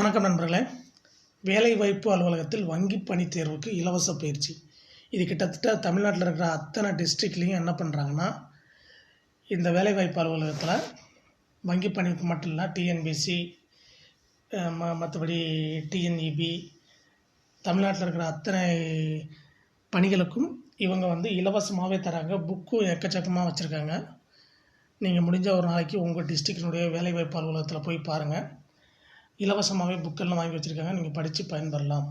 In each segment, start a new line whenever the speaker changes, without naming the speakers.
வணக்கம் நண்பர்களே வேலைவாய்ப்பு அலுவலகத்தில் வங்கி பணி தேர்வுக்கு இலவச பயிற்சி இது கிட்டத்தட்ட தமிழ்நாட்டில் இருக்கிற அத்தனை டிஸ்ட்ரிக்ட்லேயும் என்ன பண்ணுறாங்கன்னா இந்த வேலைவாய்ப்பு அலுவலகத்தில் வங்கி பணிக்கு மட்டும் இல்லை டிஎன்பிசி ம மற்றபடி டிஎன்இபி e தமிழ்நாட்டில் இருக்கிற அத்தனை பணிகளுக்கும் இவங்க வந்து இலவசமாகவே தராங்க புக்கும் எக்கச்சக்கமாக வச்சுருக்காங்க நீங்கள் முடிஞ்ச ஒரு நாளைக்கு உங்கள் டிஸ்ட்ரிக்டினுடைய வேலைவாய்ப்பு அலுவலகத்தில் போய் பாருங்கள் இலவசமாகவே புக்கெல்லாம் வாங்கி வச்சுருக்காங்க நீங்கள் படித்து பயன்பெறலாம்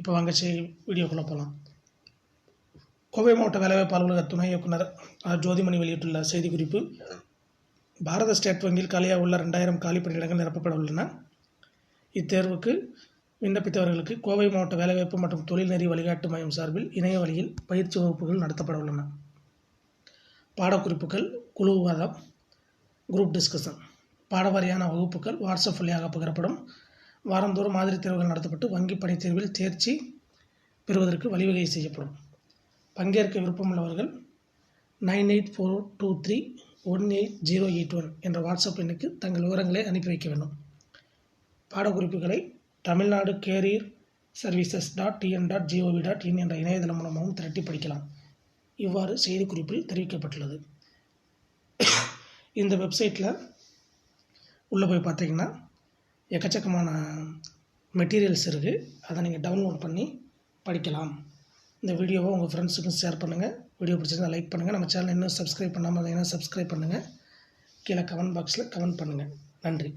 இப்போ வாங்க சரி வீடியோக்குள்ளே போகலாம் கோவை மாவட்ட வேலைவாய்ப்பு அலுவலக துணை இயக்குனர் ஆர் ஜோதிமணி வெளியிட்டுள்ள செய்திக்குறிப்பு பாரத ஸ்டேட் வங்கியில் காலியாக உள்ள ரெண்டாயிரம் காலி பணியிடங்கள் நிரப்பப்பட உள்ளன இத்தேர்வுக்கு விண்ணப்பித்தவர்களுக்கு கோவை மாவட்ட வேலைவாய்ப்பு மற்றும் தொழில்நெறி வழிகாட்டு மையம் சார்பில் இணைய வழியில் பயிற்சி வகுப்புகள் நடத்தப்பட உள்ளன பாடக்குறிப்புகள் குழுவாதம் குரூப் டிஸ்கஷன் பாடவாரியான வகுப்புகள் வாட்ஸ்அப் வழியாக பகிரப்படும் வாரந்தோறும் மாதிரி தேர்வுகள் நடத்தப்பட்டு வங்கி படை தேர்வில் தேர்ச்சி பெறுவதற்கு வழிவகை செய்யப்படும் பங்கேற்க விருப்பமுள்ளவர்கள் nine eight four two three one eight zero eight one என்ற வாட்ஸ்அப் எண்ணுக்கு தங்கள் விவரங்களை அனுப்பி வைக்க வேண்டும் பாடக்குறிப்புகளை Tamil Nadu career services dot TN dot GOV dot in என்ற இணையதளம் மூலமாகவும் திரட்டி படிக்கலாம் இவ்வாறு செய்திக்குறிப்பில் தெரிவிக்கப்பட்டுள்ளது இந்த வெப்சைட்டில் உள்ளே போய் பார்த்தீங்கன்னா எக்கச்சக்கமான மெட்டீரியல்ஸ் இருக்குது அதை நீங்கள் டவுன்லோட் பண்ணி படிக்கலாம் இந்த வீடியோவை உங்கள் ஃப்ரெண்ட்ஸுக்கும் ஷேர் பண்ணுங்கள் வீடியோ பிடிச்சிருந்தால் லைக் பண்ணுங்கள் நம்ம சேனல் இன்னும் சப்ஸ்கிரைப் பண்ணாமல் இருந்தீங்கன்னா சப்ஸ்கிரைப் பண்ணுங்கள் கீழே கமெண்ட் பாக்ஸில் கமெண்ட் பண்ணுங்கள் நன்றி